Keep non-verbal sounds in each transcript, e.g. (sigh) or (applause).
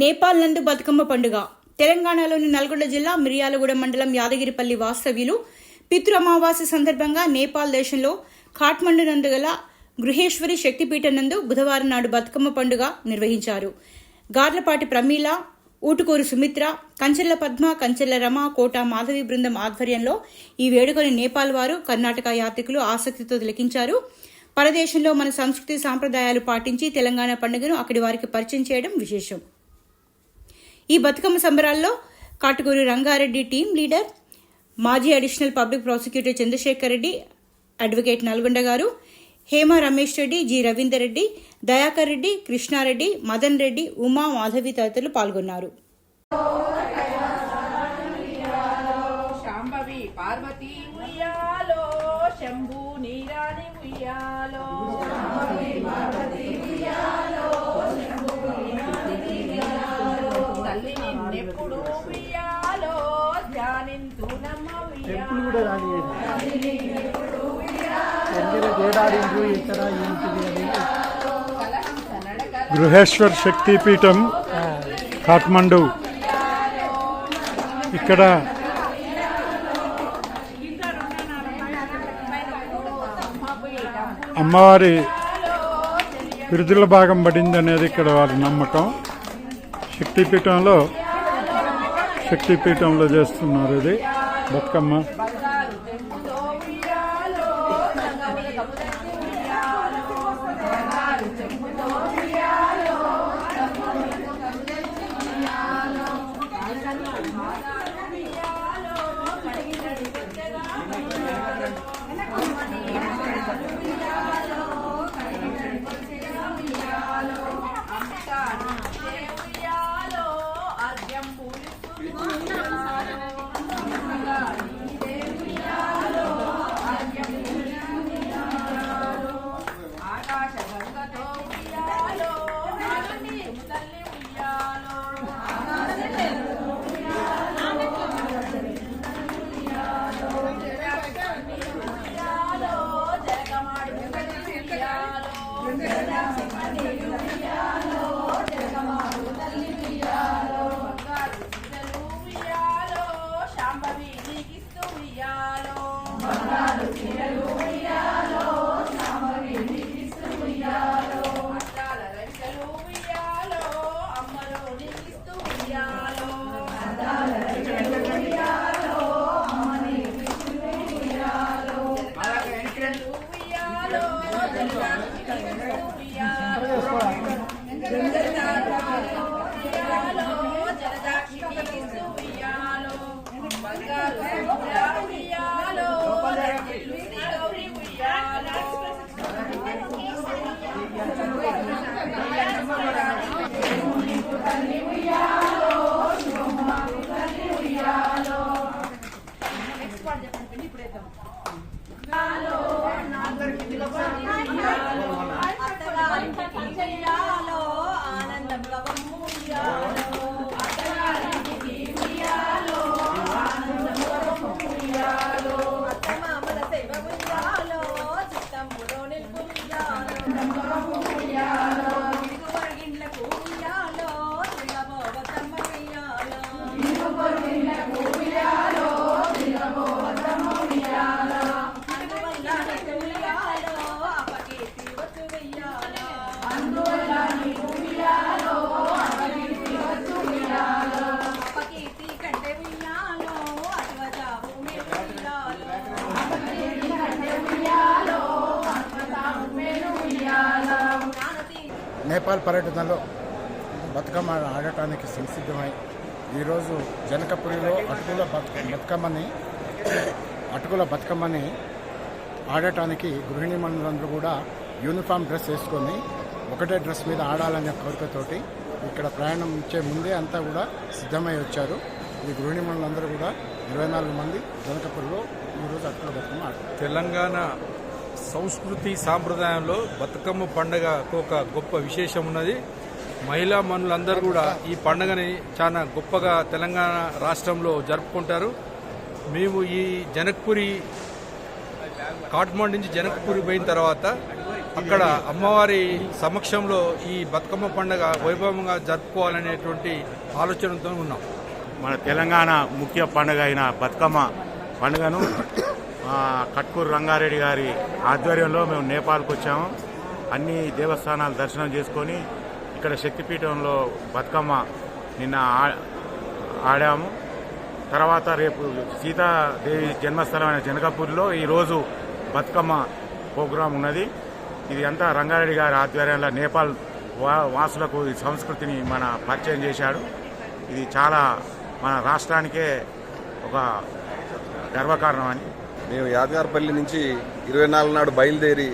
నేపాల్ నందు బతుకమ్మ పండుగ. తెలంగాణలోని నల్గొండ జిల్లా మిర్యాలగూడ మండలం యాదగిరిపల్లి వాస్తవ్యులు పితృ అమావాస్య సందర్భంగా నేపాల్ దేశంలో ఖాట్మండు నందు గల గృహేశ్వరి శక్తిపీఠం నందు బుధవారం నాడు బతుకమ్మ పండుగ నిర్వహించారు. గార్లపాటి ప్రమీల ఊటుకూరు సుమిత్ర కంచెల్ల పద్మ కంచెల్ల రమ కోట మాధవి బృందం ఆధ్వర్యంలో ఈ వేడుకని నేపాల్ వారు కర్ణాటక యాత్రికులు ఆసక్తితో తిలకించారు. పరదేశంలో మన సంస్కృతి సాంప్రదాయాలు పాటించి తెలంగాణ పండుగను అక్కడి వారికి పరిచయం చేయడం విశేషం. ఈ బతుకమ్మ సంబరాల్లో కాటుకూరి రంగారెడ్డి టీం లీడర్ మాజీ additional public prosecutor Chandrashekar Reddy advocate Nalgonda గారు హేమ రమేష్ రెడ్డి జి రవీందర్ రెడ్డి దయాకర్ రెడ్డి కృష్ణారెడ్డి మదన్ రెడ్డి ఉమా మాధవి తదితరులు పాల్గొన్నారు. పార్వతీ ఉయ్యాలో శంభు నీరాని ఉయ్యాలో తల్లి నిన్నెప్పుడు ఉయ్యాలో ధ్యానింతునమ్మ టెంపుల్ కూడా ఉయ్యాలో. రాని ఎందుకంటే గోడాడిండ్రు ఇక్కడ ఏంటిది అని. కలహంస నడకల గృహేశ్వర్ శక్తిపీఠం కాఠ్మండు ఇక్కడ అమ్మవారి బిరుదుల భాగం పడింది అనేది ఇక్కడ వారి నమ్మకం. శక్తిపీఠంలో శక్తిపీఠంలో చేస్తున్నారు ఇది. బతుకమ్మ. ఉయ్యాలో (laughs) బంగారు చీరలు ఉయ్యాలో శాంభవి నీకిస్తూ ఉయ్యాలో అద్దాల రైకలు ఉయ్యాలో అమ్మలో నీకిస్తూ ఉయ్యాలో అద్దాల రైకలు ఉయ్యాలో అమ్మ నీకిస్తూ ఉయ్యాలో ఉయ్యాలో జగదానికి నీకిస్తూ ఉయ్యాలో ఉయ్యాలో జలదాక్షి నీకిస్తూ ఉయ్యాలో బంగారు సముద్ర ఉయ్యాలో శ్రీ గౌరి ఉయ్యాలో అత్తగారింటికి ఉయ్యాలో ఆనందం గవమ్ము ఉయ్యాలో అత్తగారింటికి ఉయ్యాలో ఆనందం గవమ్ము ఉయ్యాలో అత్తమామల సేవ ఉయ్యాలో చిత్తమ్ములో నిలుపు ఉయ్యాలో ఉయ్యాలో ఇరుగువరగిండ్లకు ఉయ్యాలో తిరగబోవతమ్మ ఉయ్యాలో ఇరుగువరగిండ్లకు ఉయ్యాలో తిరగబోవతమ్మ ఉయ్యాలో అందువల్ల నీకు ఉయ్యాలో అపకీర్తి వచ్చు ఉయ్యాలో అందువల్ల నీకు ఉయ్యాలో అపకీర్తి వచ్చు ఉయ్యాలో అపకీర్తి కంటే ఉయ్యాలో అటువజావు మేలు ఉయ్యాలో అపకీర్తి కంటే ఉయ్యాలో అటువజావు మేలు ఉయ్యాలో నానతి నేపాల్ పర్యటనలో బతుకమ్మ ఆడటానికి సంసిద్ధమై ఈరోజు జనకపురిలో అటుకుల బతుకమ్మని అటుకుల బతుకమ్మని ఆడటానికి గృహిణి మండలందరూ కూడా యూనిఫామ్ డ్రెస్ వేసుకొని ఒకటే డ్రెస్ మీద ఆడాలనే కోరికతోటి ఇక్కడ ప్రయాణం ఇచ్చే ముందే అంతా కూడా సిద్ధమై వచ్చారు. ఈ గృహిణి మండలందరూ కూడా ఇరవై నాలుగు మంది జనకపురిలో ఈరోజు అటుకుల బతుకమ్మ తెలంగాణ సంస్కృతి సాంప్రదాయంలో బతుకమ్మ పండుగకు ఒక గొప్ప విశేషం ఉన్నది. మహిళా మనులందరూ కూడా ఈ పండుగని చాలా గొప్పగా తెలంగాణ రాష్ట్రంలో జరుపుకుంటారు. మేము ఈ జనక్పురి కాట్మండ్ నుంచి జనక్పురి పోయిన తర్వాత అక్కడ అమ్మవారి సమక్షంలో ఈ బతుకమ్మ పండుగ వైభవంగా జరుపుకోవాలనేటువంటి ఆలోచనతో ఉన్నాం. మన తెలంగాణ ముఖ్య పండుగ అయిన బతుకమ్మ పండుగను కట్కూరు రంగారెడ్డి గారి ఆధ్వర్యంలో మేము నేపాల్కి వచ్చాము. అన్ని దేవస్థానాలు దర్శనం చేసుకొని ఇక్కడ శక్తిపీఠంలో బతుకమ్మ నిన్న ఆ- ఆడాము. తర్వాత రేపు సీతాదేవి జన్మస్థలమైన జనకపూర్లో ఈరోజు బతుకమ్మ ప్రోగ్రాం ఉన్నది. ఇది అంతా రంగారెడ్డి గారి ఆధ్వర్యంలో నేపాల్ వా- వాసులకు ఈ సంస్కృతిని మన పరిచయం చేశాడు. ఇది చాలా మన రాష్ట్రానికే ఒక గర్వకారణం అని మేము యాదగారపల్లి నుంచి ఇరవై నాలుగు నాడు బయలుదేరి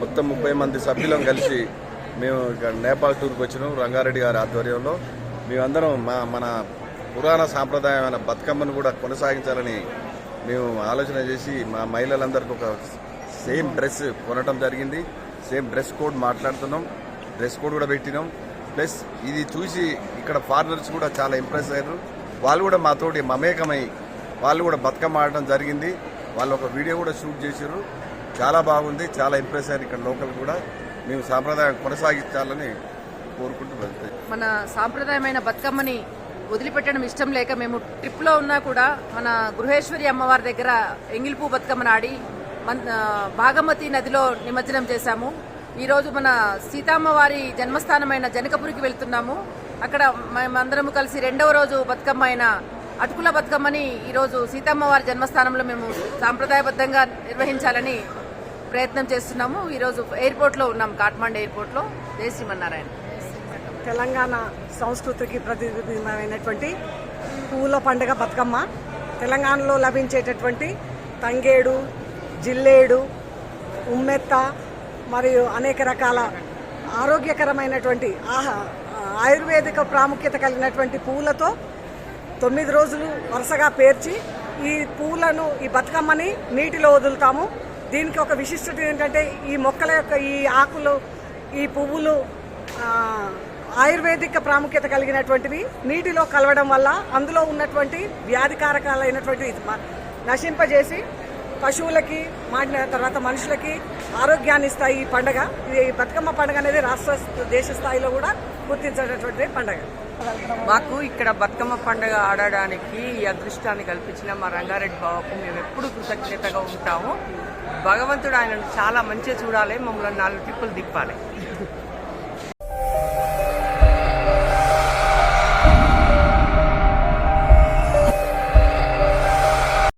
మొత్తం ముప్పై మంది సభ్యులం కలిసి మేము ఇక్కడ నేపాల్ టూర్కి వచ్చినాం రంగారెడ్డి గారి ఆధ్వర్యంలో. మేమందరం మా మన పురాణ సాంప్రదాయమైన బతుకమ్మను కూడా కొనసాగించాలని మేము ఆలోచన చేసి మా మహిళలందరికీ ఒక సేమ్ డ్రెస్ కొనటం జరిగింది. సేమ్ డ్రెస్ కోడ్ మాట్లాడుతున్నాం. డ్రెస్ కోడ్ కూడా పెట్టినాం. ప్లస్ ఇది చూసి ఇక్కడ ఫారినర్స్ కూడా చాలా ఇంప్రెస్ అయ్యారు. వాళ్ళు కూడా మాతోటి మమేకమై వాళ్ళు కూడా బతుకమ్మ ఆడటం జరిగింది. వాళ్ళు ఒక వీడియో కూడా షూట్ చేశారు. చాలా బాగుంది. చాలా ఇంప్రెస్ అయ్యారు ఇక్కడ లోకల్ కూడా. మేము సాంప్రదాయం కొనసాగించాలని కోరుకుంటూ వెళ్తాయి మన సాంప్రదాయమైన బతుకమ్మని వదిలిపెట్టడం ఇష్టం లేక మేము ట్రిప్లో ఉన్నా కూడా మన గృహేశ్వరి అమ్మవారి దగ్గర ఎంగిల్పూ బతుకమ్మను ఆడి మన భాగమతి నదిలో నిమజ్జనం చేశాము. ఈరోజు మన సీతామ్మవారి జన్మస్థానమైన జనకపురికి వెళ్తున్నాము. అక్కడ మేమందరము కలిసి రెండవ రోజు బతుకమ్మ అయిన అటుకుల బతుకమ్మని ఈరోజు సీతమ్మవారి జన్మస్థానంలో మేము సాంప్రదాయబద్ధంగా నిర్వహించాలని ప్రయత్నం చేస్తున్నాము. ఈరోజు ఎయిర్పోర్ట్లో ఉన్నాం కాఠ్మండ్ ఎయిర్పోర్ట్లో. జై శ్రీమన్నారాయణ. తెలంగాణ సంస్కృతికి ప్రతిబింబమైనటువంటి పూల పండుగ బతుకమ్మ. తెలంగాణలో లభించేటటువంటి తంగేడు జిల్లేడు ఉమ్మెత్త మరియు అనేక రకాల ఆరోగ్యకరమైనటువంటి ఆహా ఆయుర్వేదిక ప్రాముఖ్యత కలిగినటువంటి పూలతో తొమ్మిది రోజులు వరుసగా పేర్చి ఈ పూలను ఈ బతుకమ్మని నీటిలో వదులుతాము. దీనికి ఒక విశిష్టత ఏంటంటే ఈ మొక్కల యొక్క ఈ ఆకులు ఈ పువ్వులు ఆయుర్వేదిక ప్రాముఖ్యత కలిగినటువంటివి నీటిలో కలవడం వల్ల అందులో ఉన్నటువంటి వ్యాధికారకాలైనటువంటి నశింపజేసి పశువులకి మాడిన తర్వాత మనుషులకి ఆరోగ్యాన్ని ఇస్తాయి ఈ పండగ. ఇది ఈ బతుకమ్మ పండుగ అనేది రాష్ట్ర దేశ స్థాయిలో కూడా గుర్తించేటటువంటి పండగ. మాకు ఇక్కడ బతుకమ్మ పండుగ ఆడడానికి ఈ అదృష్టాన్ని కల్పించిన మా రంగారెడ్డి బాబుకు మేము ఎప్పుడు కృతజ్ఞతగా ఉంటాము. భగవంతుడు ఆయనను చాలా మంచిగా చూడాలి మమ్మల్ని నాలుగు టిప్పులు తిప్పాలి.